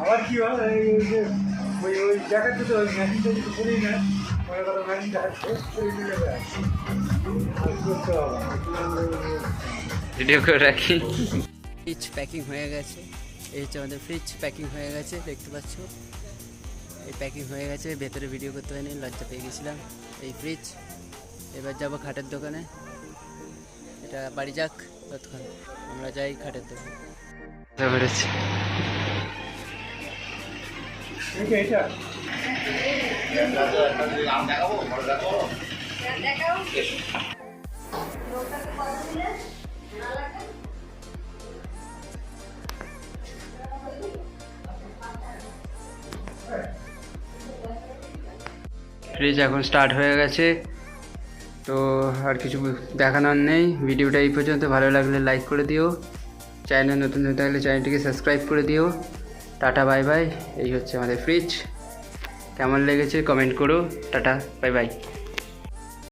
আবার কি হয়? এই ওই যে ওই ওই দেখাচ্ছে তো ওই মেশিনটা যদি করি না মনে করো মেশিনটা শেষ করে দিলে। ভিডিও করে রাখি। ফ্রিজ প্যাকিং হয়ে গেছে। এই হচ্ছে আমাদের ফ্রিজ প্যাকিং হয়ে গেছে দেখতে পাচ্ছ? এই প্যাকিং হয়ে গেছে ভেতরে ভিডিও করতে হয়নি লজ্জা পেয়ে গেছিলাম। এই ফ্রিজ এবার যাব খাটের দোকানে। এটা বাড়ি যাক তৎক্ষণ আমরা যাই খাটের দোকানে। ফ্রিজ এখন স্টার্ট হয়ে গেছে। তো আর কিছু দেখানোর নেই। ভিডিওটা এই পর্যন্ত। ভালো লাগলে লাইক করে দিও। চ্যানেল নতুন হয়ে থাকলে চ্যানেলটিকে সাবস্ক্রাইব করে দিও। টাটা বাই বাই এই হচ্ছে আমাদের ফ্রিজ কেমন লেগেছে কমেন্ট করো। Tata bye bye